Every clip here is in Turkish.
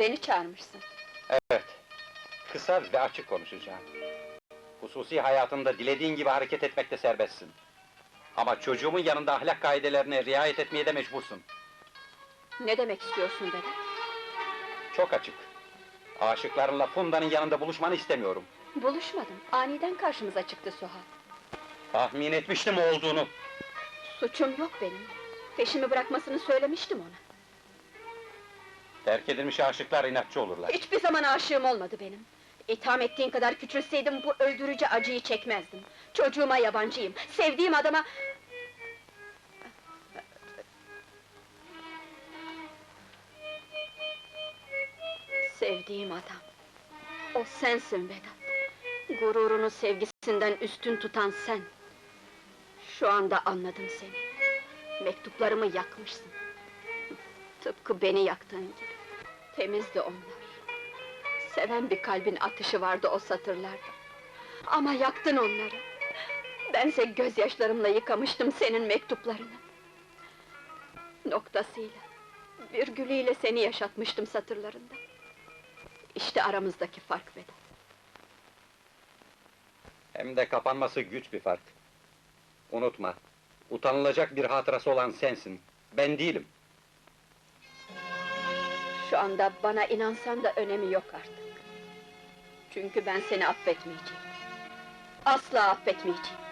Beni çağırmışsın. Evet. Kısa ve açık konuşacağım. Hususi hayatında dilediğin gibi hareket etmekte serbestsin. Ama çocuğumun yanında ahlak kaidelerine riayet etmeye de mecbursun. Ne demek istiyorsun Vedat? Çok açık. Aşıklarınla Funda'nın yanında buluşmanı istemiyorum. Buluşmadım. Aniden karşımıza çıktı Suha. Tahmin etmiştim olduğunu. Suçum yok benim. Peşimi bırakmasını söylemiştim ona. Terk edilmiş aşıklar inatçı olurlar. Hiçbir zaman aşığım olmadı benim. İtham ettiğin kadar küçülseydim bu öldürücü acıyı çekmezdim. Çocuğuma yabancıyım. Sevdiğim adama... Sevdiğim adam. O sensin Vedat. Gururunu sevgisinden üstün tutan sen. Şu anda anladım seni. Mektuplarımı yakmışsın. Tıpkı beni yaktığın gibi. Temizdi onlar. Seven bir kalbin atışı vardı o satırlarda. Ama yaktın onları. Bense gözyaşlarımla yıkamıştım senin mektuplarını. Noktasıyla, virgülüyle seni yaşatmıştım satırlarında. İşte aramızdaki fark Vedat. Hem de kapanması güç bir fark. Unutma, utanılacak bir hatırası olan sensin. Ben değilim. Şu anda bana inansan da önemi yok artık. Çünkü ben seni affetmeyeceğim. Asla affetmeyeceğim.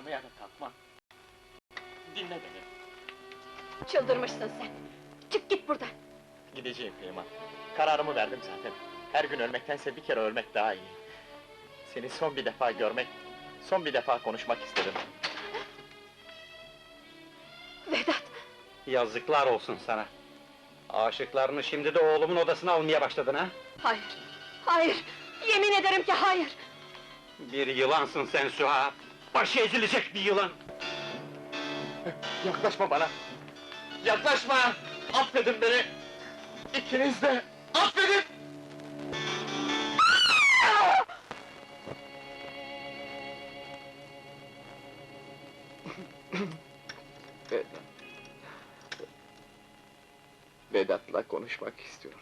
Bağırmaya da kalkma. Dinle beni. Çıldırmışsın sen. Çık git buradan. Gideceğim Peyman. Kararımı verdim zaten. Her gün ölmektense bir kere ölmek daha iyi. Seni son bir defa görmek, son bir defa konuşmak istedim. Vedat, Yazıklar olsun sana. Aşıklarını şimdi de oğlumun odasına almaya başladın ha? hayır, hayır! Yemin ederim ki hayır! Bir yılansın sen Süha! Başı ezilecek bir yılan! Yaklaşma bana! Yaklaşma! Affedin beni! İkiniz de! Affedin! Vedat. Vedat'la konuşmak istiyorum.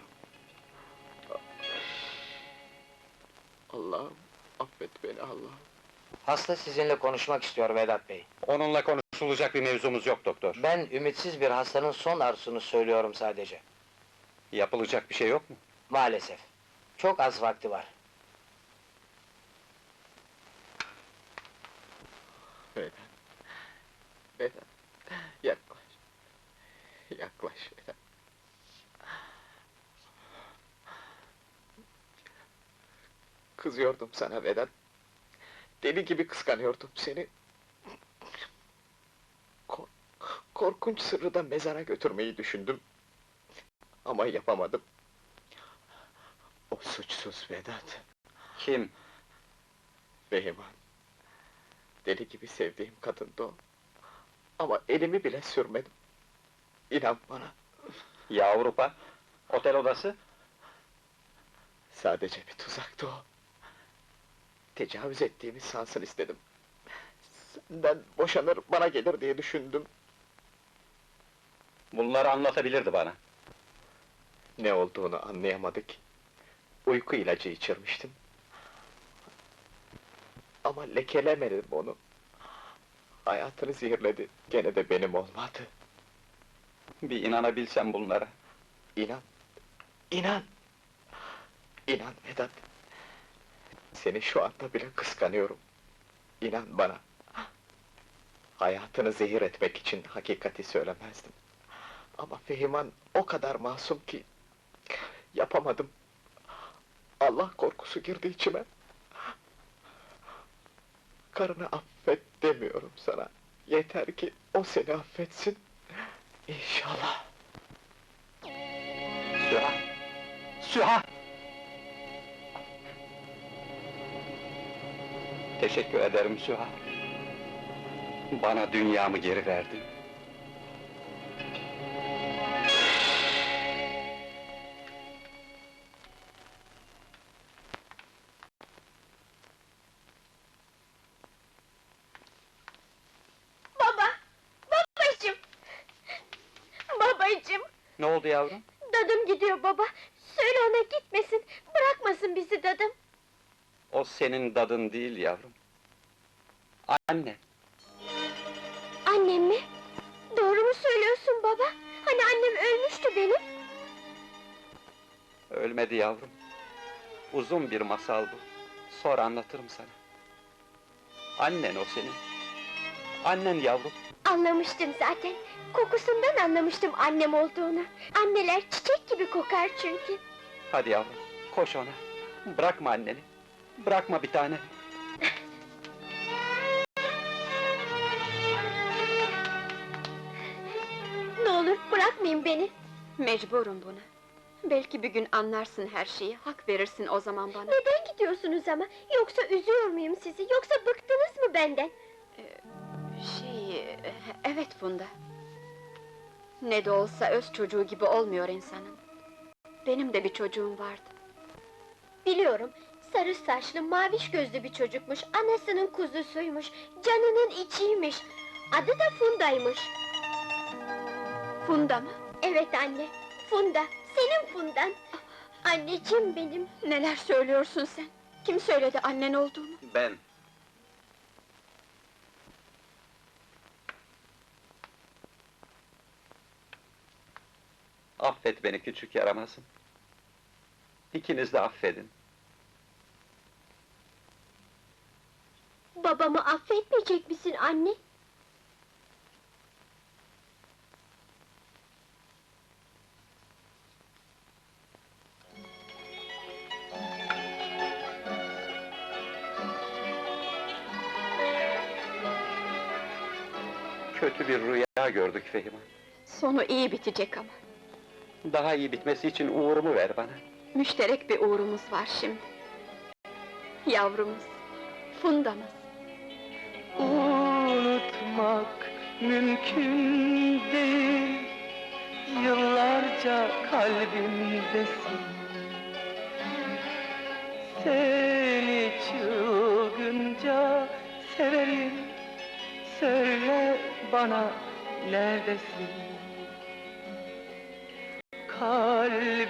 Allah'ım affet beni Allah'ım. Hasta sizinle konuşmak istiyor Vedat Bey. Onunla konuşulacak bir mevzumuz yok doktor. Ben ümitsiz bir hastanın son arzusunu söylüyorum sadece. Yapılacak bir şey yok mu? Maalesef. Çok az vakti var. Vedat. Vedat. Yaklaş. Yaklaş Vedat. Kızıyordum sana Vedat. Deli gibi kıskanıyordum seni. Ko- korkunç sırrı da mezara götürmeyi düşündüm. Ama yapamadım. O suçsuz Vedat. Kim? Beyman. Deli gibi sevdiğim kadındı o. Ama elimi bile sürmedim. İnan bana, Ya Avrupa? Otel odası? sadece bir tuzaktı o. Tecavüz ettiğimi sansın istedim. Senden boşanır, bana gelir diye düşündüm. Bunları anlatabilirdi bana. Ne olduğunu anlayamadık. Uyku ilacı içirmiştim. Ama lekelemedim onu. Hayatını zehirledi, gene de benim olmadı. Bir inanabilsem bunlara. İnan, inan! İnan Vedat. Seni şu anda bile kıskanıyorum. İnan bana. Hayatını zehir etmek için hakikati söylemezdim. Ama Fehiman o kadar masum ki... Yapamadım. Allah korkusu girdi içime. Karını affet demiyorum sana. Yeter ki o seni affetsin. İnşallah. Süha! Süha! Teşekkür ederim Süha. Bana dünyamı geri verdin. Baba! Babacığım! Babacığım! Ne oldu yavrum? Dadım gidiyor baba. Söyle ona gitmesin. Bırakmasın bizi dadım. O senin dadın değil yavrum. Anne, Annem mi? Doğru mu söylüyorsun baba? Hani annem ölmüştü benim. ölmedi yavrum. Uzun bir masal bu. Sonra anlatırım sana. Annen o senin. Annen yavrum. Anlamıştım zaten. Kokusundan anlamıştım annem olduğunu. Anneler çiçek gibi kokar çünkü. Hadi yavrum, koş ona. Bırakma anneni. Bırakma bir tane. Ne olur bırakmayın beni. Mecburum buna. Belki bir gün anlarsın her şeyi, hak verirsin o zaman bana. Neden gidiyorsunuz ama? Yoksa üzüyor muyum sizi? Yoksa bıktınız mı benden? şey, evet Funda. Ne de olsa öz çocuğu gibi olmuyor insanın. Benim de bir çocuğum vardı. Biliyorum, sarı saçlı, maviş gözlü bir çocukmuş, anasının kuzusuymuş, canının içiymiş. Adı da Funda'ymış. Funda mı? Evet anne, Funda, senin Fundan. Anneciğim benim. Neler söylüyorsun sen? Kim söyledi annen olduğunu? Ben. Affet beni küçük yaramazım. İkiniz de affedin. Babamı affetmeyecek misin anne? Kötü bir rüya gördük Fehima. Sonu iyi bitecek ama. Daha iyi bitmesi için uğurumu ver bana. Müşterek bir uğrumuz var şimdi. Yavrumuz, Funda'mız. Unutmak mümkün değil Yıllarca kalbimdesin. Seni çılgınca severim. Söyle bana neredesin? Kalbim